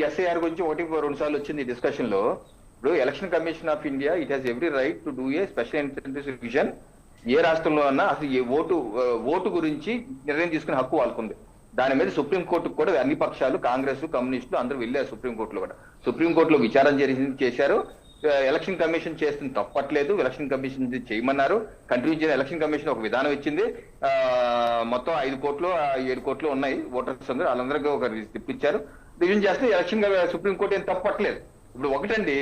SIR గురించి ఒకటి రెండు సార్లు వచ్చింది డిస్కషన్లో. ఇప్పుడు election commission of India it has every right to do a special investigation ఏ రాష్ట్రంలో అన్నా అసలు ఏ ఓటు ఓటు గురించి నిర్ణయం తీసుకునే హక్కు వాళ్ళకుంది. దాని మీద సుప్రీం కోర్టుకు కూడా అన్ని పక్షాలు కాంగ్రెస్ కమ్యూనిస్టులు అందరూ వెళ్ళారు సుప్రీం కోర్టులో కూడా. సుప్రీం కోర్టులో చేసి- చేశారు. ఎలక్షన్ కమిషన్ చేస్తుంది తప్పట్లేదు. ఎలక్షన్ కమిషన్ చేయమన్నారు. కంటిన్యూ చేసిన ఎలక్షన్ కమిషన్ ఒక విధానం ఇచ్చింది. మొత్తం ఐదు కోట్లు ఏడు కోట్లు ఉన్నాయి. ఓటర్స్ అందరూ వాళ్ళందరికీ ఒక రిసిప్ట్ రివిజన్ చేస్తే ఎలక్షన్ సుప్రీం కోర్టు ఏం తప్పట్లేదు. ఇప్పుడు ఒకటండి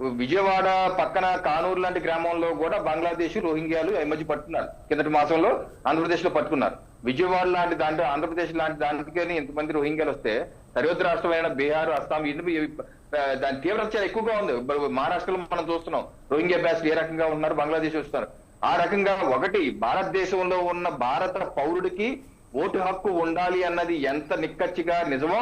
విజయవాడ పక్కన కానూరు లాంటి గ్రామంలో కూడా బంగ్లాదేశ్ రోహింగ్యాలు ఈ మధ్య పట్టుకున్నారు. కిందటి మాసంలో ఆంధ్రప్రదేశ్లో పట్టుకున్నారు. విజయవాడ లాంటి దాంట్లో ఆంధ్రప్రదేశ్ లాంటి దాంట్లోకి ఎంతమంది రోహింగ్యాలు వస్తే సరిహద్దు రాష్ట్రమైన బీహార్ అస్సాం ఇన్ని దాని తీవ్రత చాలా ఎక్కువగా ఉంది. మహారాష్ట్రలో మనం చూస్తున్నాం. రోహింగ్యా బ్యాస్ ఏ రకంగా ఉన్నారు? బంగ్లాదేశ్ వస్తున్నారు ఆ రకంగా ఒకటి భారతదేశంలో ఉన్న భారత పౌరుడికి ఓటు హక్కు ఉండాలి అన్నది ఎంత నిక్కచ్చిగా నిజమో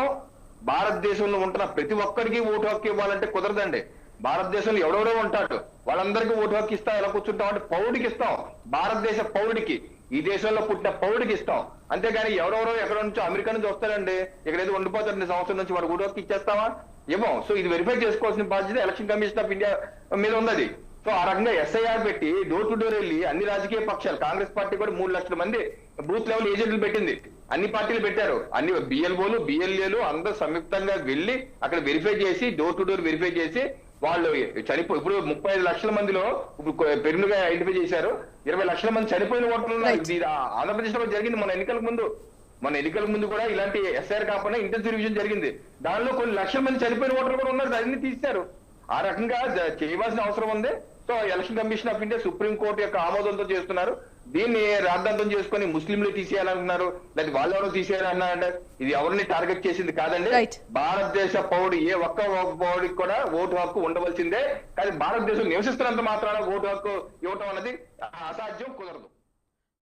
భారతదేశంలో ఉంటున్న ప్రతి ఒక్కరికి ఓటు హక్కు ఇవ్వాలంటే కుదరదండి. భారతదేశంలో ఎవడెవడో ఉంటాడు. వాళ్ళందరికీ ఓటు హక్కు ఇస్తాం. ఎలా కూర్చుంటాం అంటే పౌరుడికి ఇస్తాం. భారతదేశ పౌరుడికి. ఈ దేశంలో పుట్టిన పౌరుడికి ఇస్తాం. అంతేగాని ఎవరెవరో ఎక్కడ నుంచో అమెరికా నుంచి వస్తారండి ఇక్కడ ఏదో ఉండిపోతారండి సంవత్సరం నుంచి వాడు ఓటు హక్కు ఇచ్చేస్తావా? ఏమో. సో ఇది వెరిఫై చేసుకోవాల్సిన బాధ్యత ఎలక్షన్ కమిషన్ ఆఫ్ ఇండియా మీద ఉన్నది. సో ఆ రకంగా ఎస్ఐఆర్ పెట్టి డోర్ టు డోర్ వెళ్ళి అన్ని రాజకీయ పక్షాలు కాంగ్రెస్ పార్టీ కూడా మూడు లక్షల మంది బూత్ లెవెల్ ఏజెంట్లు పెట్టింది. అన్ని పార్టీలు పెట్టారు. అన్ని బిఎల్ఓలు బిఎల్ఏలు అందరూ సంయుక్తంగా వెళ్ళి అక్కడ వెరిఫై చేసి డోర్ టు డోర్ వెరిఫై చేసి వాళ్ళు చనిపో ఇప్పుడు ముప్పై ఐదు లక్షల మందిలో ఇప్పుడు పెరుగుగా ఐడెంటిఫై చేశారు. ఇరవై లక్షల మంది చనిపోయిన ఆ- ఆంధ్రప్రదేశ్లో జరిగింది. మన ఎన్నికల ముందు మన ఎన్నికల ముందు కూడా ఇలాంటి ఎస్ఐఆర్ కాకుండా ఇంటెన్సివ్ రివిజన్ జరిగింది. దానిలో కొన్ని లక్షల మంది చనిపోయిన ఓటర్లు కూడా ఉన్నారు. దాన్ని తీశారు. ఆ రకంగా చేయవలసిన అవసరం ఉంది. So election commission of India supreme court యొక్క ఆమోదంతో చేస్తున్నారు. దీన్ని రాద్ధాంతం చేసుకొని ముస్లింలు తీసేయాలనుకున్నారు లేదా వాళ్ళు ఎవరో తీసేయాలన్నారంటే ఇది ఎవరిని టార్గెట్ చేసింది కాదండి. భారతదేశ పౌరుడు ఏ ఒక్క పౌరుడికి కూడా ఓటు హక్కు ఉండవలసిందే. కానీ భారతదేశం నివసిస్తున్నంత మాత్రాన ఓటు హక్కు ఇవ్వటం అనేది అసాధ్యం కుదరదు.